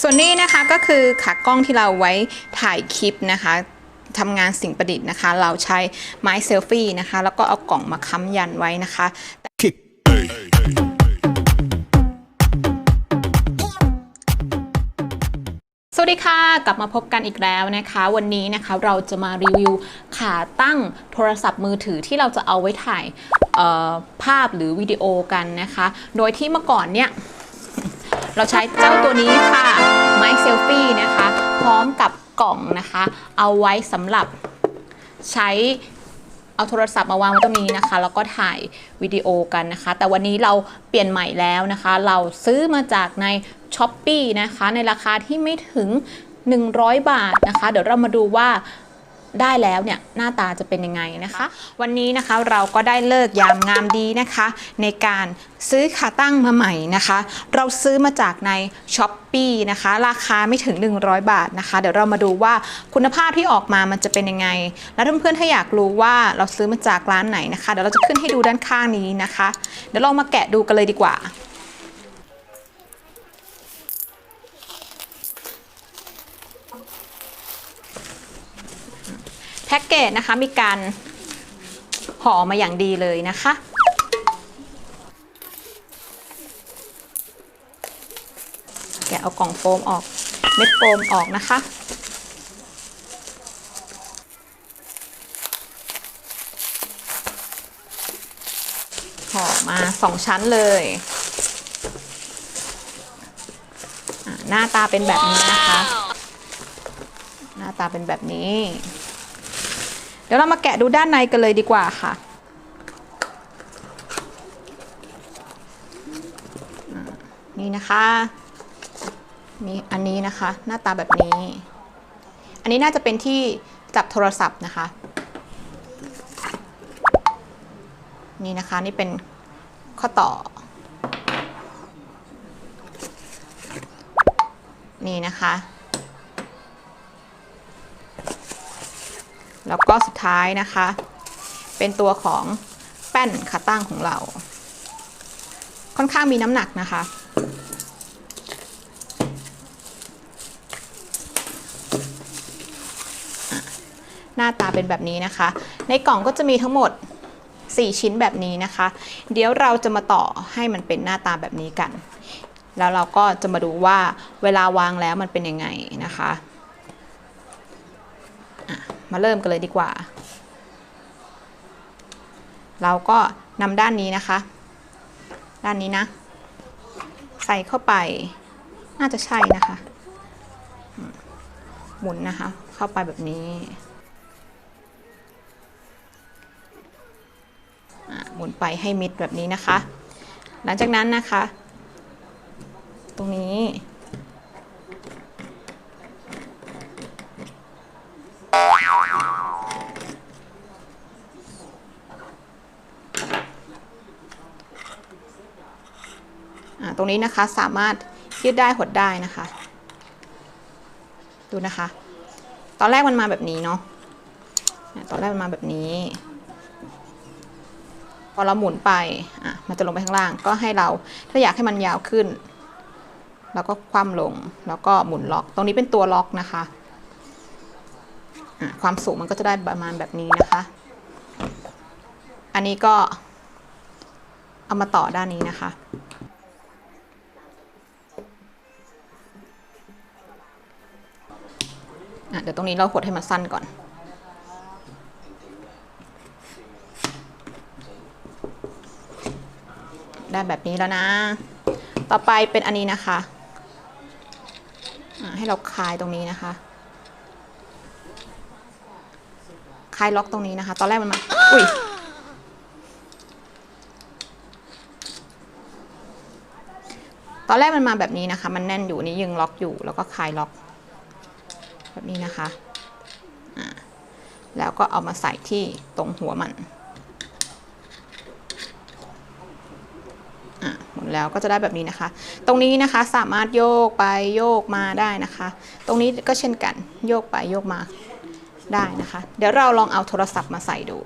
ส่วนนี้นะคะก็คือขากล้องที่เราไว้ถ่ายคลิปนะคะทำงานสิ่งประดิษฐ์นะคะ เราใช้ไม้เซลฟี่นะคะ แล้วก็เอากล่องมาค้ำยันไว้นะคะ Kick. สวัสดีค่ะ กลับมาพบกันอีกแล้วนะคะ วันนี้นะคะเราจะมารีวิวขาตั้งโทรศัพท์มือถือที่เราจะเอาไว้ถ่ายเอ่อภาพหรือวิดีโอกันนะคะ โดยที่เมื่อก่อนเนี่ย เราใช้เจ้าตัวนี้ค่ะไม้เซลฟี่นะคะ พร้อมกับกล่องนะคะ เอาไว้สำหรับใช้เอาโทรศัพท์มาวางไว้ตรงนี้นะคะ แล้วก็ถ่ายวิดีโอกันนะคะ แต่วันนี้เราเปลี่ยนใหม่แล้วนะคะ เราซื้อมาจากใน s h อ p e e นะคะ ในราคาที่ไม่ถึง 100 บาทนะคะ เดี๋ยวเรามาดูว่า ได้แล้วเนี่ยหน้าตาจะเป็นยังไงนะคะ วันนี้นะคะเราก็ได้เลิกยามงามดีนะคะ ในการซื้อขาตั้งมาใหม่นะคะ เราซื้อมาจากใน s h อ p e e นะคะ ราคาไม่ถึง 100 บาทนะคะ เดี๋ยวเรามาดูว่าคุณภาพที่ออกมามันจะเป็นยังไง แล้วเพื่อนๆถ้าอยากรู้ว่าเราซื้อมาจากร้านไหนนะคะ เดี๋ยวเราจะขึ้นให้ดูด้านข้างนี้นะคะ เดี๋ยวเรามาแกะดูกันเลยดีกว่า พ็กเกจนะคะมีการห่อมาอย่างดีเลยนะคะแกะเอากล่องโฟมออกเม็ดโฟมออกนะคะห่อมาสองชั้นเลย หน้าตาเป็นแบบนี้นะคะ หน้าตาเป็นแบบนี้ ดี๋ยวเรามาแกะดูด้านในกันเลยดีกว่าค่ะ นี่นะคะมีอันนี้นะคะหน้าตาแบบนี้ อันนี้น่าจะเป็นที่จับโทรศัพท์นะคะ นี่นะคะนี่เป็นข้อต่อ นี่นะคะ แล้วก็สุดท้ายนะคะ เป็นตัวของแป้นขาตั้งของเรา ค่อนข้างมีน้ำหนักนะคะ หน้าตาเป็นแบบนี้นะคะ ในกล่องก็จะมีทั้งหมด 4 ชิ้นแบบนี้นะคะ เดี๋ยวเราจะมาต่อให้มันเป็นหน้าตาแบบนี้กัน แล้วเราก็จะมาดูว่าเวลาวางแล้วมันเป็นยังไงนะคะ มาเริ่มกันเลยดีกว่า เราก็นำด้านนี้นะคะ ด้านนี้นะ ใส่เข้าไปน่าจะใช่นะคะ หมุนนะคะ เข้าไปแบบนี้หมุนไปให้มิดแบบนี้นะคะ หลังจากนั้นนะคะ ตรงนี้ ตรงนี้นะคะสามารถยืดได้หดได้นะคะ ดูนะคะ ตอนแรกมันมาแบบนี้เนาะตอนแรกมันมาแบบนี้ พอเราหมุนไปอะมันจะลงไปข้างล่าง ก็ให้เราถ้าอยากให้มันยาวขึ้นแล้วก็คว่ำลงแล้วก็หมุนล็อก ตรงนี้เป็นตัวล็อกนะคะะความสูงมันก็จะได้ประมาณแบบนี้นะคะ อันนี้ก็เอามาต่อด้านนี้นะคะ เดี๋ยวตรงนี้เราหดให้มันสั้นก่อน ได้แบบนี้แล้วนะ ต่อไปเป็นอันนี้นะคะะให้เราคลายตรงนี้นะคะคลายล็อกตรงนี้นะคะ ตอนแรกมันมา อุ้ยตอนแรกมันมาแบบนี้นะคะ มันแน่นอยู่นี่ยังล็อกอยู่แล้วก็คลายล็อก แบบนี้นะคะ แล้วก็เอามาใส่ที่ตรงหัวมันหมดแล้วก็จะได้แบบนี้นะคะ ตรงนี้นะคะสามารถโยกไปโยกมาได้นะคะ ตรงนี้ก็เช่นกันโยกไปโยกมาได้นะคะ เดี๋ยวเราลองเอาโทรศัพท์มาใส่ดู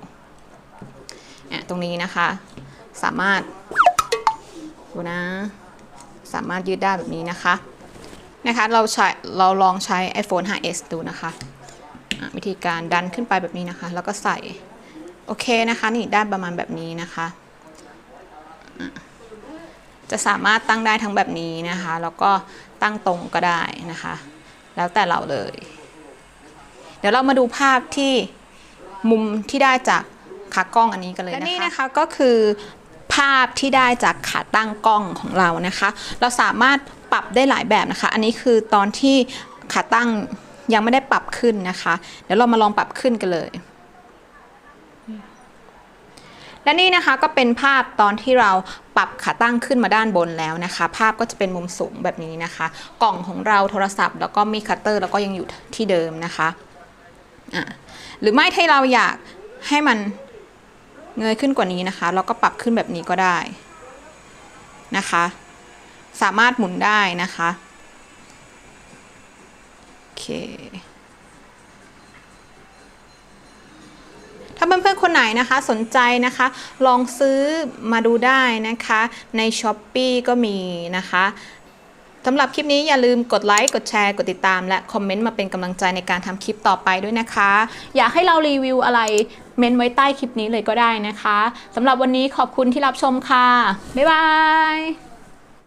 ตรงนี้นะคะ สามารถดูนะ สามารถยืดได้แบบนี้นะคะ นะคะ เราใช้เราลองใช้ iPhone 5s ดูนะคะวิธีการดันขึ้นไปแบบนี้นะคะ แล้วก็ใส่ โอเคนะคะนี่ได้ประมาณแบบนี้นะคะ จะสามารถตั้งได้ทั้งแบบนี้นะคะ แล้วก็ตั้งตรงก็ได้นะคะ แล้วแต่เราเลย เดี๋ยวเรามาดูภาพที่มุมที่ได้จากขากล้องอันนี้กันเลยนะคะและนี่นะคะก็คือ ภาพที่ได้จากขาตั้งกล้องของเรานะคะ เราสามารถปรับได้หลายแบบนะคะ อันนี้คือตอนที่ขาตั้งยังไม่ได้ปรับขึ้นนะคะ เดี๋ยวเรามาลองปรับขึ้นกันเลย และนี่นะคะก็เป็นภาพตอนที่เราปรับขาตั้งขึ้นมาด้านบนแล้วนะคะ ภาพก็จะเป็นมุมสูงแบบนี้นะคะ กล่องของเราโทรศัพท์ แล้วก็มีคัตเตอร์ แล้วก็ยังอยู่ที่เดิมนะคะะหรือไม่ถ้าเราอยากให้มัน เงยขึ้นกว่านี้นะคะเราก็ปรับขึ้นแบบนี้ก็ได้นะคะ สามารถหมุนได้นะคะโอเคถ้าเพื่อนๆคนไหนนะคะสนใจนะคะ ลองซื้อมาดูได้นะคะ ใน s h อ p e e ก็มีนะคะสำหรับคลิปนี้อย่าลืมกดไลค์ กดแชร์ กดติดตาม และคอมเมนต์มาเป็นกำลังใจในการทำคลิปต่อไปด้วยนะคะ อยากให้เรารีวิวอะไร เมนไว้ใต้คลิปนี้เลยก็ได้นะคะสำหรับวันนี้ขอบคุณที่รับชมค่ะ บ๊ายบาย